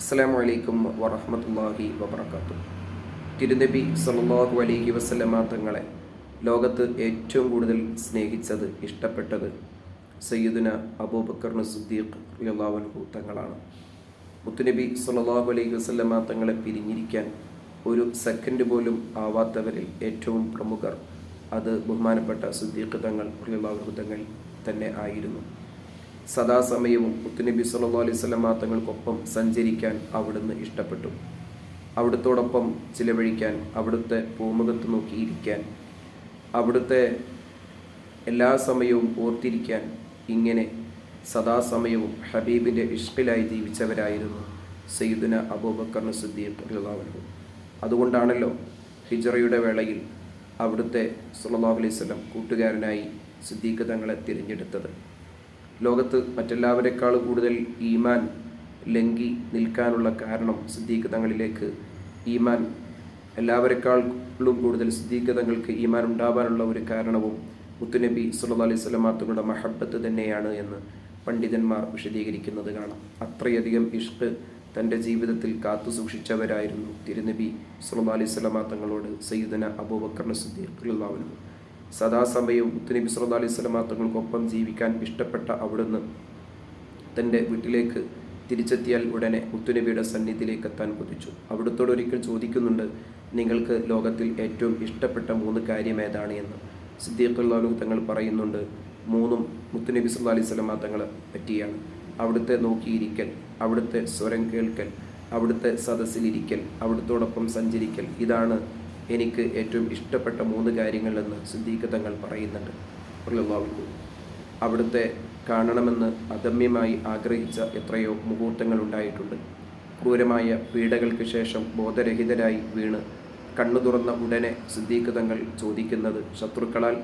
അസ്സാം വലൈക്കും വറഹമത്തല്ലാഹി വബർക്കാത്തു തിരുനബി സല്ലാഹു അലൈഹി വസല്ലമ തങ്ങളെ ലോകത്ത് ഏറ്റവും കൂടുതൽ സ്നേഹിച്ചത് ഇഷ്ടപ്പെട്ടത് സയ്യിദുന അബൂബക്കറിന് സുദ്ദീഖ് റിയല്ലാവൻഹു തങ്ങളാണ്. മുത്തുനബി സല്ലാഹു അലൈഹി വസല്ലമ തങ്ങളെ പിരിഞ്ഞിരിക്കാൻ ഒരു സെക്കൻഡ് പോലും ആവാത്തവരിൽ ഏറ്റവും പ്രമുഖർ അത് ബഹുമാനപ്പെട്ട സുദ്ദീഖ് തങ്ങൾ റിയല്ലാവൻഹു തങ്ങൾ തന്നെ ആയിരുന്നു. സദാസമയവും മുത്തുനബി സല്ലാ അലൈഹി വസല്ലമ തങ്ങൾക്കൊപ്പം സഞ്ചരിക്കാൻ അവിടുന്ന് ഇഷ്ടപ്പെട്ടു. അവിടുത്തോടൊപ്പം ചിലവഴിക്കാൻ അവിടുത്തെ പൂമുഖത്ത് നോക്കിയിരിക്കാൻ അവിടുത്തെ എല്ലാ സമയവും ഓർത്തിരിക്കാൻ ഇങ്ങനെ സദാസമയവും ഹബീബിന്റെ ഇഷ്കിലായി ജീവിച്ചവരായിരുന്നു സയ്യിദുന അബൂബക്കർ സിദ്ദീഖ് റളിയല്ലാഹു അതുകൊണ്ടാണല്ലോ ഹിജറയുടെ വേളയിൽ അവിടുത്തെ സല്ലല്ലാഹു അലൈഹി വസല്ലം കൂട്ടുകാരനായി സിദ്ദീഖ് തങ്ങളെ തിരഞ്ഞെടുത്തത്. ലോകത്ത് മറ്റെല്ലാവരെക്കാൾ കൂടുതൽ ഈമാൻ ലംഘി നിൽക്കാനുള്ള കാരണം സിദ്ദീഖ് തങ്ങളിലേക്ക് ഈമാൻ എല്ലാവരെക്കാളും കൂടുതൽ സിദ്ദീഖ് തങ്ങൾക്ക് ഈമാൻ ഉണ്ടാവാനുള്ള ഒരു കാരണവും മുത്തുനബി സുല്ലാ അലൈഹി വസല്ലമ തങ്ങളുടെ മഹബത്ത് തന്നെയാണ് എന്ന് പണ്ഡിതന്മാർ വിശദീകരിക്കുന്നത് കാണാം. അത്രയധികം ഇഷ്ക് തന്റെ ജീവിതത്തിൽ കാത്തു സൂക്ഷിച്ചവരായിരുന്നു തിരുനബി സുല്ലാ അലൈഹി സ്വലമാ തങ്ങളോട് സയ്യിദന അബൂബക്കറിന് സിദ്ദീഖ് അൻഹു. സദാസമയവും മുത്തുനബി സല്ലാ അലൈഹി വസല്ലമ തങ്ങൾക്കൊപ്പം ജീവിക്കാൻ ഇഷ്ടപ്പെട്ട അവിടുന്ന് തന്റെ വീട്ടിലേക്ക് തിരിച്ചെത്തിയാൽ ഉടനെ മുത്തുനബിയുടെ സന്നിധിയിലേക്ക് എത്താൻ കൊതിച്ചു. അവിടുത്തോട് ഒരിക്കൽ ചോദിക്കുന്നുണ്ട് നിങ്ങൾക്ക് ലോകത്തിൽ ഏറ്റവും ഇഷ്ടപ്പെട്ട മൂന്ന് കാര്യം ഏതാണ്? എന്ന്. സിദ്ദീഖുല്ലാഹു തങ്ങൾ പറയുന്നുണ്ട് മൂന്നും മുത്തുനബി സല്ലാ അലൈഹി വസല്ലമ തങ്ങളെ പറ്റിയാണ്. അവിടുത്തെ നോക്കിയിരിക്കൽ അവിടുത്തെ സ്വരം കേൾക്കൽ അവിടുത്തെ സദസ്സിലിരിക്കൽ അവിടുത്തോടൊപ്പം സഞ്ചരിക്കൽ ഇതാണ് എനിക്ക് ഏറ്റവും ഇഷ്ടപ്പെട്ട മൂന്ന് കാര്യങ്ങളെന്ന് സിദ്ദീഖ് തങ്ങൾ പറയുന്നുണ്ട്. റളിയല്ലാഹു അവിടുത്തെ കാണണമെന്ന് അദമ്യമായി ആഗ്രഹിച്ച എത്രയോ മുഹൂർത്തങ്ങൾ ഉണ്ടായിട്ടുണ്ട് ക്രൂരമായ പീഡകൾക്ക് ശേഷം ബോധരഹിതരായി വീണ് കണ്ണു തുറന്ന ഉടനെ സിദ്ദീഖ് തങ്ങൾ ചോദിക്കുന്നത് ശത്രുക്കളാൽ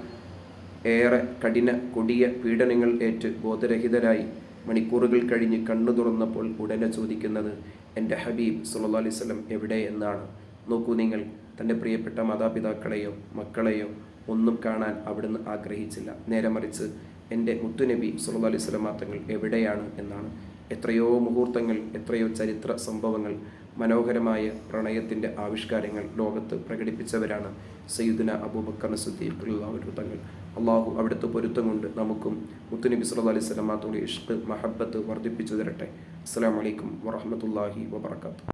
ഏറെ കഠിന കൊടിയ പീഡനങ്ങൾ ഏറ്റ് ബോധരഹിതരായി മണിക്കൂറുകൾ കഴിഞ്ഞ് കണ്ണു തുറന്നപ്പോൾ ഉടനെ ചോദിക്കുന്നത് എന്റെ ഹബീബ് സുല്ലാ അലൈഹി സ്വലം എവിടെ എന്നാണ്? നോക്കൂ നിങ്ങൾ തന്റെ പ്രിയപ്പെട്ട മാതാപിതാക്കളെയോ മക്കളെയോ ഒന്നും കാണാൻ അവിടുന്ന് ആഗ്രഹിച്ചില്ല. നേരെ മറിച്ച് എന്റെ മുത്തുനബി സുല്ലാ അലൈഹി സ്വലം തങ്ങൾ എവിടെയാണ് എന്നാണ്. എത്രയോ മുഹൂർത്തങ്ങൾ എത്രയോ ചരിത്ര സംഭവങ്ങൾ മനോഹരമായ പ്രണയത്തിന്റെ ആവിഷ്കാരങ്ങൾ ലോകത്ത് പ്രകടിപ്പിച്ചവരാണ് സയ്യിദുന അബൂബക്കർ സുദ്ദീഖ് തങ്ങൾ. അള്ളാഹു അവിടുത്തെ പൊരുത്തം കൊണ്ട് നമുക്കും മുത്തുനബി സുല്ലാ അലൈഹി സ്വലം തങ്ങളുടെ ഇഷ്ക് മഹബത്ത് വർദ്ധിപ്പിച്ചു തരട്ടെ. അസ്സാം വലൈക്കും വറഹ്മത്തുള്ളാഹി വബറകാതുഹു.